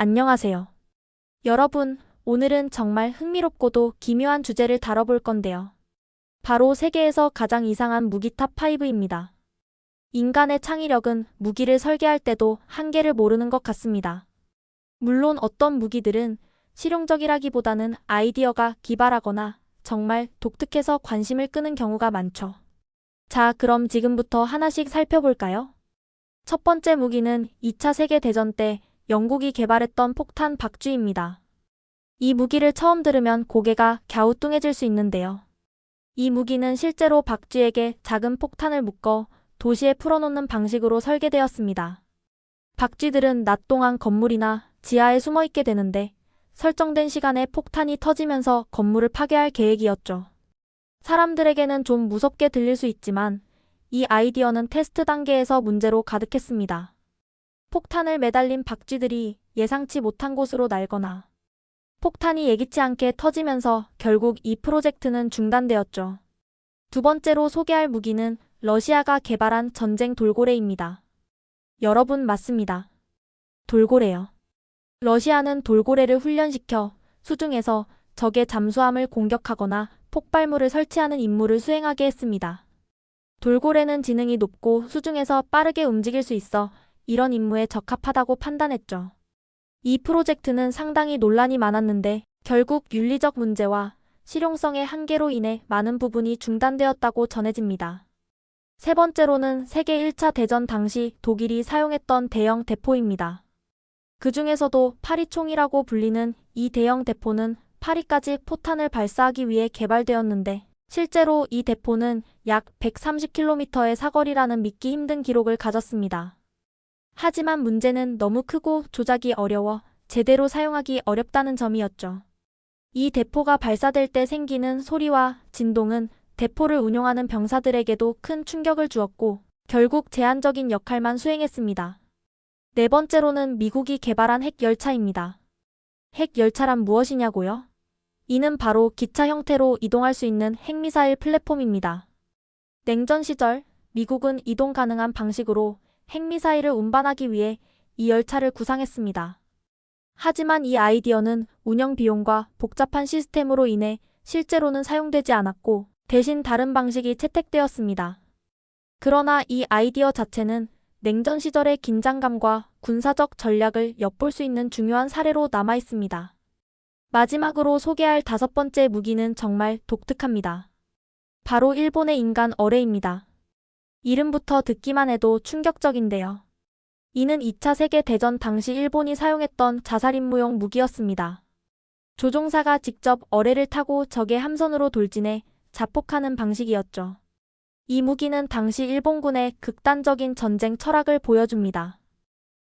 안녕하세요. 여러분, 오늘은 정말 흥미롭고도 기묘한 주제를 다뤄볼 건데요. 바로 세계에서 가장 이상한 무기 탑5입니다. 인간의 창의력은 무기를 설계할 때도 한계를 모르는 것 같습니다. 물론 어떤 무기들은 실용적이라기보다는 아이디어가 기발하거나 정말 독특해서 관심을 끄는 경우가 많죠. 자, 그럼 지금부터 하나씩 살펴볼까요? 첫 번째 무기는 2차 세계대전 때 영국이 개발했던 폭탄 박쥐입니다. 이 무기를 처음 들으면 고개가 갸우뚱해질 수 있는데요. 이 무기는 실제로 박쥐에게 작은 폭탄을 묶어 도시에 풀어놓는 방식으로 설계되었습니다. 박쥐들은 낮 동안 건물이나 지하에 숨어 있게 되는데 설정된 시간에 폭탄이 터지면서 건물을 파괴할 계획이었죠. 사람들에게는 좀 무섭게 들릴 수 있지만 이 아이디어는 테스트 단계에서 문제로 가득했습니다. 폭탄을 매달린 박쥐들이 예상치 못한 곳으로 날거나 폭탄이 예기치 않게 터지면서 결국 이 프로젝트는 중단되었죠. 두 번째로 소개할 무기는 러시아가 개발한 전쟁 돌고래입니다. 여러분 맞습니다. 돌고래요. 러시아는 돌고래를 훈련시켜 수중에서 적의 잠수함을 공격하거나 폭발물을 설치하는 임무를 수행하게 했습니다. 돌고래는 지능이 높고 수중에서 빠르게 움직일 수 있어 이런 임무에 적합하다고 판단했죠. 이 프로젝트는 상당히 논란이 많았는데 결국 윤리적 문제와 실용성의 한계로 인해 많은 부분이 중단되었다고 전해집니다. 세 번째로는 세계 1차 대전 당시 독일이 사용했던 대형 대포입니다. 그 중에서도 파리총이라고 불리는 이 대형 대포는 파리까지 포탄을 발사하기 위해 개발되었는데 실제로 이 대포는 약 130km의 사거리라는 믿기 힘든 기록을 가졌습니다. 하지만 문제는 너무 크고 조작이 어려워 제대로 사용하기 어렵다는 점이었죠. 이 대포가 발사될 때 생기는 소리와 진동은 대포를 운용하는 병사들에게도 큰 충격을 주었고 결국 제한적인 역할만 수행했습니다. 네 번째로는 미국이 개발한 핵열차입니다. 핵열차란 무엇이냐고요? 이는 바로 기차 형태로 이동할 수 있는 핵미사일 플랫폼입니다. 냉전 시절 미국은 이동 가능한 방식으로 핵미사일을 운반하기 위해 이 열차를 구상했습니다. 하지만 이 아이디어는 운영 비용과 복잡한 시스템으로 인해 실제로는 사용되지 않았고 대신 다른 방식이 채택되었습니다. 그러나 이 아이디어 자체는 냉전 시절의 긴장감과 군사적 전략을 엿볼 수 있는 중요한 사례로 남아 있습니다. 마지막으로 소개할 다섯 번째 무기는 정말 독특합니다. 바로 일본의 인간 어뢰입니다. 이름부터 듣기만 해도 충격적인데요. 이는 2차 세계대전 당시 일본이 사용했던 자살임무용 무기였습니다. 조종사가 직접 어뢰를 타고 적의 함선으로 돌진해 자폭하는 방식이었죠. 이 무기는 당시 일본군의 극단적인 전쟁 철학을 보여줍니다.